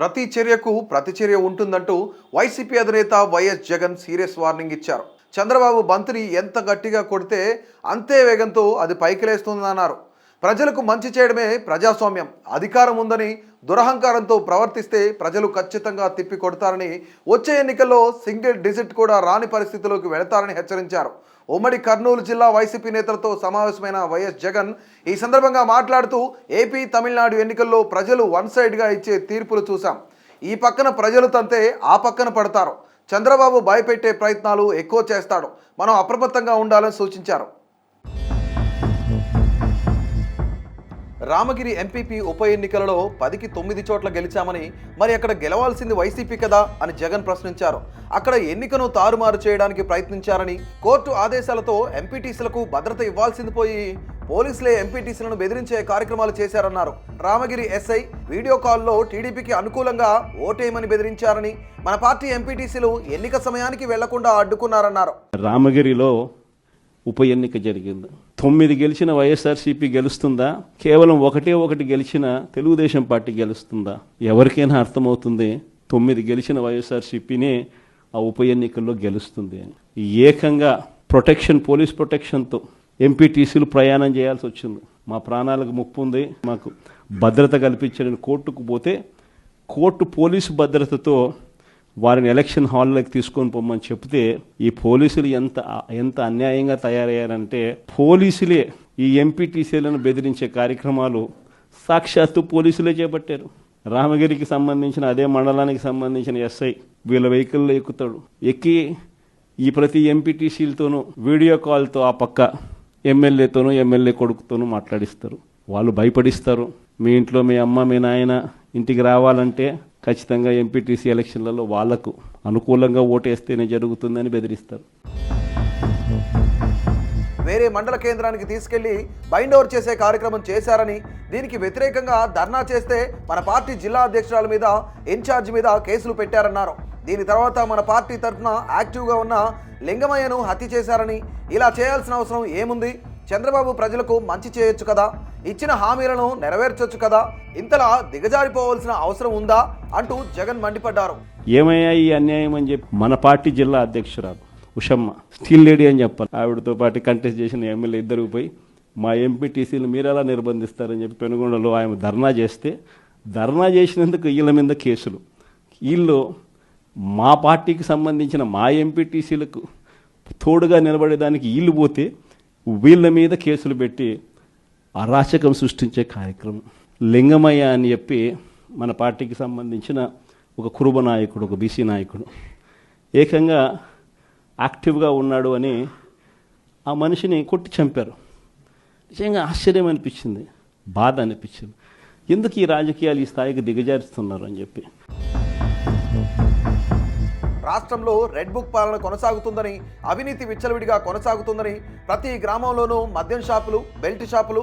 ప్రతి చర్యకు ప్రతిచర్య ఉంటుందంటూ వైసీపీ అధినేత వైఎస్ జగన్ సీరియస్ వార్నింగ్ ఇచ్చారు. చంద్రబాబు బంతిని ఎంత గట్టిగా కొడితే అంతే వేగంతో అది పైకి లేస్తుందన్నారు ప్రజలకు మంచి చేయడమే ప్రజాస్వామ్యం. అధికారం ఉందని దురహంకారంతో ప్రవర్తిస్తే ప్రజలు ఖచ్చితంగా తిప్పి కొడతారని వచ్చే ఎన్నికల్లో సింగిల్ డిజిట్ కూడా రాని పరిస్థితిలోకి వెళతారని హెచ్చరించారు. ఉమ్మడి కర్నూలు జిల్లా వైసీపీ నేతలతో సమావేశమైన వైఎస్ జగన్ ఈ సందర్భంగా మాట్లాడుతూ ఏపీ తమిళనాడు ఎన్నికల్లో ప్రజలు వన్ సైడ్గా ఇచ్చే తీర్పులు చూశాం. ఈ పక్కన ప్రజలు తంతే ఆ పక్కన పడతారు. చంద్రబాబు భయపెట్టే ప్రయత్నాలు ఎక్కువ చేస్తాడు. మనం అప్రమత్తంగా ఉండాలని సూచించారు. రామగిరి ఎంపీపీ ఉప ఎన్నికలలో పదికి తొమ్మిది చోట్ల గెలిచామని మరి అక్కడ గెలవాల్సింది వైసీపీ కదా అని జగన్ ప్రశ్నించారు. అక్కడ ఎన్నికను తారుమారు చేయడానికి ప్రయత్నించారని కోర్టు ఆదేశాలతో ఎంపీటీసీలకు భద్రత ఇవ్వాల్సింది పోయి పోలీసులే ఎంపీటీసీలను బెదిరించే కార్యక్రమాలు చేశారన్నారు. రామగిరి ఎస్ఐ వీడియో కాల్లో టీడీపీకి అనుకూలంగా ఓటేయమని బెదిరించారని మన పార్టీ ఎంపీటీసీలు ఎన్నిక సమయానికి వెళ్ళకుండా అడ్డుకున్నారన్నారు. రామగిరిలో ఉప ఎన్నిక జరిగింది. తొమ్మిది గెలిచిన వైఎస్ఆర్సీపీ గెలుస్తుందా? కేవలం ఒకటే ఒకటి గెలిచిన తెలుగుదేశం పార్టీ గెలుస్తుందా? ఎవరికైనా అర్థమవుతుంది తొమ్మిది గెలిచిన వైఎస్ఆర్సీపీనే ఆ ఉప ఎన్నికల్లో గెలుస్తుంది అని. ఏకంగా ప్రొటెక్షన్ పోలీస్ ప్రొటెక్షన్తో ఎంపీటీసీలు ప్రయాణం చేయాల్సి వచ్చింది. మా ప్రాణాలకు ముప్పు ఉంది. మాకు భద్రత కల్పించని కోర్టుకు పోతే కోర్టు పోలీసు భద్రతతో వారిని ఎలక్షన్ హాల్లోకి తీసుకొని పొమ్మని చెప్తే ఈ పోలీసులు ఎంత ఎంత అన్యాయంగా తయారయ్యారంటే పోలీసులే ఈ ఎంపీటీసీలను బెదిరించే కార్యక్రమాలు సాక్షాత్తు పోలీసులే చేపట్టారు. రామగిరికి సంబంధించిన అదే మండలానికి సంబంధించిన ఎస్ఐ వీళ్ళ వెహికల్లో ఎక్కుతాడు. ఎక్కి ఈ ప్రతి ఎంపీటీసీలతోనూ వీడియో కాల్తో ఆ పక్క ఎమ్మెల్యేతోనూ ఎమ్మెల్యే కొడుకుతోనూ మాట్లాడిస్తారు. వాళ్ళు భయపడిస్తారు. మీ ఇంట్లో మీ అమ్మ మీ నాయన ఇంటికి రావాలంటే ఖచ్చితంగా ఎంపీటీసీ ఎలక్షన్లలో వాళ్ళకు అనుకూలంగా ఓటేస్తేనే జరుగుతుందని బెదిరిస్తారు. వేరే మండల కేంద్రానికి తీసుకెళ్ళి బైండ్ ఓవర్ చేసే కార్యక్రమం చేశారని దీనికి వ్యతిరేకంగా ధర్నా చేస్తే మన పార్టీ జిల్లా అధ్యక్షురాల మీద ఇన్ఛార్జ్ మీద కేసులు పెట్టారన్నారు. దీని తర్వాత మన పార్టీ తరఫున యాక్టివ్గా ఉన్న లింగమయ్యను హత్య చేశారని ఇలా చేయాల్సిన అవసరం ఏముంది? చంద్రబాబు ప్రజలకు మంచి చేయొచ్చు కదా? ఇచ్చిన హామీలను నెరవేర్చొచ్చు కదా? ఇంతలా దిగజారిపోవాల్సిన అవసరం ఉందా? అంటూ జగన్ మండిపడ్డారు. ఏమయ్యా ఈ అన్యాయం అని చెప్పి? మన పార్టీ జిల్లా అధ్యక్షురాలు ఉషమ్మ స్టీల్ లేడీ అని చెప్పాలి. ఆవిడతో పాటు కంటెస్ట్ చేసిన ఎమ్మెల్యే ఇద్దరు పోయి మా ఎంపీటీసీలు మీరు ఎలా నిర్బంధిస్తారని చెప్పి పెనుగొండలో ఆయన ధర్నా చేస్తే ధర్నా చేసినందుకు వీళ్ళ మీద కేసులు. వీళ్ళు మా పార్టీకి సంబంధించిన మా ఎంపీటీసీలకు తోడుగా నిలబడేదానికి వీళ్ళు పోతే వీళ్ళ మీద కేసులు పెట్టి అరాచకం సృష్టించే కార్యక్రమం. లింగమయ్య అని చెప్పి మన పార్టీకి సంబంధించిన ఒక కురుబ నాయకుడు ఒక బీసీ నాయకుడు. ఏకంగా యాక్టివ్గా ఉన్నాడు అని ఆ మనిషిని కొట్టి చంపారు. నిజంగా ఆశ్చర్యం అనిపించింది బాధ అనిపించింది. ఎందుకు ఈ రాజకీయాలు ఈ స్థాయికి దిగజారుస్తున్నారు అని చెప్పి. రాష్ట్రంలో రెడ్ బుక్ పాలన కొనసాగుతుందని అవినీతి విచ్చలవిడిగా కొనసాగుతుందని ప్రతి గ్రామంలోనూ మద్యం షాపులు బెల్ట్ షాపులు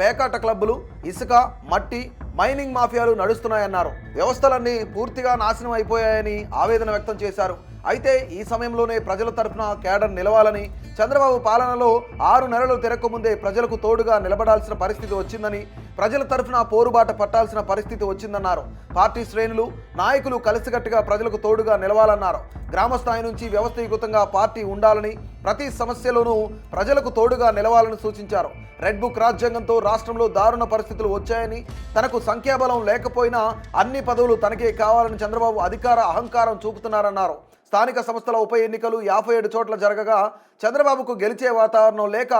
పేకాట క్లబ్బులు ఇసుక మట్టి మైనింగ్ మాఫియాలు నడుస్తున్నాయన్నారు. వ్యవస్థలన్నీ పూర్తిగా నాశనం అయిపోయాయని ఆవేదన వ్యక్తం చేశారు. అయితే ఈ సమయంలోనే ప్రజల తరఫున కేడర్ నిలవాలని చంద్రబాబు పాలనలో ఆరు నెలలు తిరగకముందే ప్రజలకు తోడుగా నిలబడాల్సిన పరిస్థితి వచ్చిందని ప్రజల తరఫున పోరుబాట పట్టాల్సిన పరిస్థితి వచ్చిందన్నారు. పార్టీ శ్రేణులు నాయకులు కలిసికట్టుగా ప్రజలకు తోడుగా నిలవాలన్నారు. గ్రామ స్థాయి నుంచి వ్యవస్థీకృతంగా పార్టీ ఉండాలని ప్రతి సమస్యలోనూ ప్రజలకు తోడుగా నిలవాలని సూచించారు. రెడ్ బుక్ రాజ్యాంగంతో రాష్ట్రంలో దారుణ పరిస్థితులు వచ్చాయని తనకు సంఖ్యాబలం లేకపోయినా అన్ని పదవులు తనకే కావాలని చంద్రబాబు అధికార అహంకారం చూపుతున్నారన్నారు. స్థానిక సంస్థల ఉప ఎన్నికలు యాభై ఏడు చోట్ల జరగగా చంద్రబాబుకు గెలిచే వాతావరణం లేక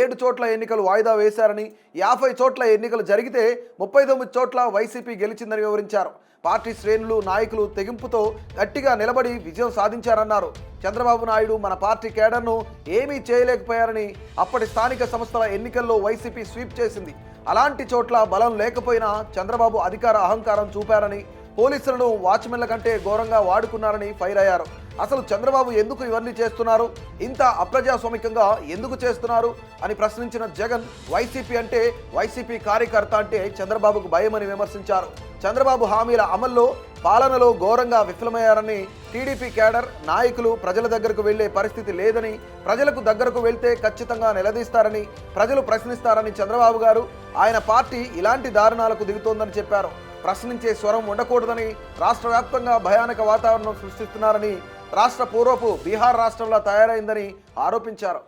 ఏడు చోట్ల ఎన్నికలు వాయిదా వేశారని యాభై చోట్ల ఎన్నికలు జరిగితే ముప్పై తొమ్మిది చోట్ల వైసీపీ గెలిచిందని వివరించారు. పార్టీ శ్రేణులు నాయకులు తెగింపుతో గట్టిగా నిలబడి విజయం సాధించారన్నారు. చంద్రబాబు నాయుడు మన పార్టీ కేడర్ను ఏమీ చేయలేకపోయారని అప్పటి స్థానిక సంస్థల ఎన్నికల్లో వైసీపీ స్వీప్ చేసింది. అలాంటి చోట్ల బలం లేకపోయినా చంద్రబాబు అధికార అహంకారం చూపారని పోలీసులను వాచ్మెన్ల కంటే ఘోరంగా వాడుకున్నారని ఫైర్ అయ్యారు. అసలు చంద్రబాబు ఎందుకు ఇవన్నీ చేస్తున్నారు? ఇంత అప్రజాస్వామికంగా ఎందుకు చేస్తున్నారు? అని ప్రశ్నించిన జగన్ వైసీపీ అంటే వైసీపీ కార్యకర్త అంటే చంద్రబాబుకు భయమని విమర్శించారు. చంద్రబాబు హామీల అమల్లో పాలనలో ఘోరంగా విఫలమయ్యారని టీడీపీ కేడర్ నాయకులు ప్రజల దగ్గరకు వెళ్ళే పరిస్థితి లేదని ప్రజలకు దగ్గరకు వెళ్తే ఖచ్చితంగా నిలదీస్తారని ప్రజలు ప్రశ్నిస్తారని చంద్రబాబు గారు ఆయన పార్టీ ఇలాంటి దారుణాలకు దిగుతోందని చెప్పారు. ప్రశ్నించే స్వరం ఉండకూడదని రాష్ట్ర వ్యాప్తంగా భయానక వాతావరణం సృష్టిస్తున్నారని రాష్ట్ర పూర్వపు బీహార్ రాష్ట్రంలో తయారైందని ఆరోపించారు.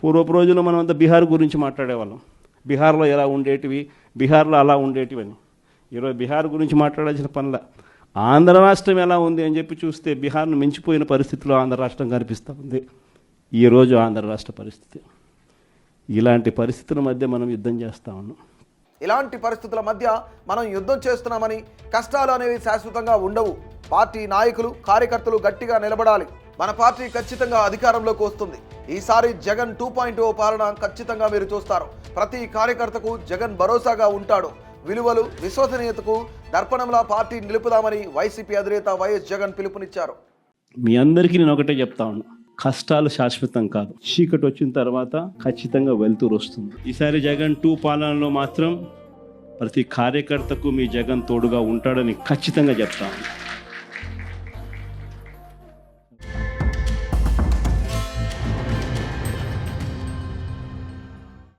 పూర్వపు రోజుల్లో మనం అంతా బీహార్ గురించి మాట్లాడేవాళ్ళం. బీహార్లో ఎలా ఉండేటివి బీహార్లో అలా ఉండేటివి అని ఈరోజు బీహార్ గురించి మాట్లాడాల్సిన పనుల. ఆంధ్ర రాష్ట్రం ఎలా ఉంది అని చెప్పి చూస్తే బీహార్ను మించిపోయిన పరిస్థితిలో ఆంధ్ర రాష్ట్రం కనిపిస్తూ ఉంది. ఈరోజు ఆంధ్ర రాష్ట్ర పరిస్థితి. ఇలాంటి పరిస్థితుల మధ్య మనం యుద్ధం చేస్తూ ఉన్నాం. ఇలాంటి పరిస్థితుల మధ్య మనం యుద్ధం చేస్తున్నామని కష్టాలు అనేవి శాశ్వతంగా ఉండవు. పార్టీ నాయకులు కార్యకర్తలు గట్టిగా నిలబడాలి. మన పార్టీ ఖచ్చితంగా అధికారంలోకి వస్తుంది. ఈసారి జగన్ టూ పాయింట్ ఓ పాలన ఖచ్చితంగా మీరు చూస్తారు. ప్రతి కార్యకర్తకు జగన్ భరోసాగా ఉంటాడు. విలువలు విశ్వసనీయతకు దర్పణంలా పార్టీ నిలుపుదామని వైసీపీ అధినేత వైఎస్ జగన్ పిలుపునిచ్చారు. మీ అందరికీ నేను ఒకటే చెప్తా ఉన్నా. కష్టాలు శాశ్వతం కాదు. చీకటి వచ్చిన తర్వాత ఖచ్చితంగా వెలుతురు వస్తుంది. ఈసారి జగన్ టూ పాలనలో మాత్రం ప్రతి కార్యకర్తకు మీ జగన్ తోడుగా ఉంటాడని ఖచ్చితంగా చెప్తాను.